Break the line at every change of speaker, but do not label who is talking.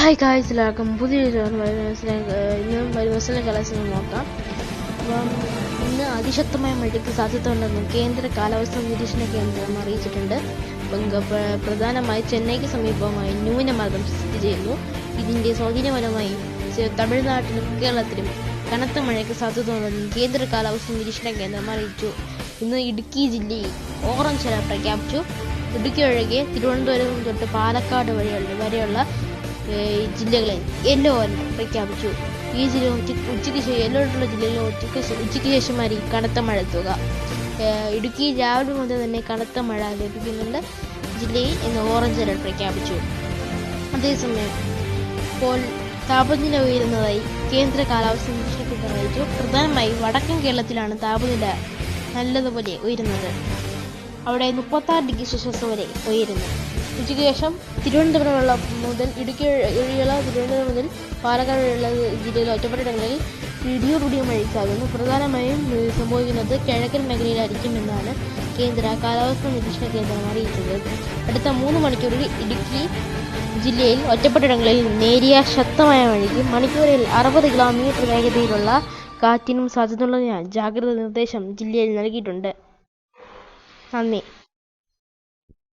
Hi guys എല്ലാവർക്കും പുതിയൊരു ഇന്ന് വരുവസല കലാശനം നോക്കാം. അപ്പം ഇന്ന് അതിശക്തമായ മഴയ്ക്ക് സാധ്യത ഉണ്ടെന്നും കേന്ദ്ര കാലാവസ്ഥാ നിരീക്ഷണ കേന്ദ്രം അറിയിച്ചിട്ടുണ്ട്. പ്രധാനമായി ചെന്നൈക്ക് സമീപമായി ന്യൂനമർദ്ദം സ്ഥിതി ചെയ്യുന്നു. ഇതിന്റെ സ്വാധീനപരമായി തമിഴ്നാട്ടിലും കേരളത്തിലും കനത്ത മഴയ്ക്ക് സാധ്യത ഉണ്ടെന്നും കേന്ദ്ര കാലാവസ്ഥാ നിരീക്ഷണ കേന്ദ്രം അറിയിച്ചു. ഇന്ന് ഇടുക്കി ജില്ലയിൽ ഓറഞ്ച് അലർട്ട് പ്രഖ്യാപിച്ചു. ഇടുക്കി ഒഴികെ തിരുവനന്തപുരം തൊട്ട് പാലക്കാട് വഴിയുള്ള വരെയുള്ള ഏഹ് ജില്ലകളിൽ യെല്ലോ അലർട്ട് പ്രഖ്യാപിച്ചു ഈ ജില്ല ഉച്ച ഉച്ചയ്ക്ക് ശേഷം യെല്ലോ ആയിട്ടുള്ള ജില്ലയിൽ ഉച്ചയ്ക്ക് ഉച്ചയ്ക്ക് ശേഷമായിരിക്കും കനത്ത മഴ എത്തുക ഇടുക്കി രാവിലെ മുതൽ തന്നെ കനത്ത മഴ ലഭിക്കുന്നുണ്ട്. ജില്ലയിൽ ഇന്ന് ഓറഞ്ച് അലർട്ട് പ്രഖ്യാപിച്ചു. അതേസമയം ഇപ്പോൾ താപനില ഉയരുന്നതായി കേന്ദ്ര കാലാവസ്ഥ നിരീക്ഷണ കേന്ദ്രം അറിയിച്ചു. പ്രധാനമായും വടക്കൻ കേരളത്തിലാണ് താപനില നല്ലതുപോലെ ഉയരുന്നത്. അവിടെ മുപ്പത്താറ് ഡിഗ്രി സെൽഷ്യസ് വരെ ഉയരുന്നു ഉച്ചയ്ക്ക് ശേഷം തിരുവനന്തപുരമുള്ള മുതൽ ഇടുക്കി ഒഴികെയുള്ള തിരുവനന്തപുരം മുതൽ പാലക്കാട് വരെയുള്ള ജില്ലയിലെ ഒറ്റപ്പെട്ടയിടങ്ങളിൽ ഇടിയോടുകൂടിയ മഴയ്ക്കാകുന്നു പ്രധാനമായും സംഭവിക്കുന്നത് കിഴക്കൻ മേഖലയിലായിരിക്കും എന്നാണ് കേന്ദ്ര കാലാവസ്ഥാ നിരീക്ഷണ കേന്ദ്രം അറിയിച്ചത്. അടുത്ത മൂന്ന് മണിക്കൂറിൽ ഇടുക്കി ജില്ലയിൽ ഒറ്റപ്പെട്ടയിടങ്ങളിൽ നേരിയ ശക്തമായ മഴയ്ക്ക് മണിക്കൂറിൽ അറുപത് കിലോമീറ്റർ വേഗതയിലുള്ള കാറ്റിനും സാധ്യതയുള്ളതിനാൽ ജാഗ്രത നിർദ്ദേശം ജില്ലയിൽ നൽകിയിട്ടുണ്ട്. さん。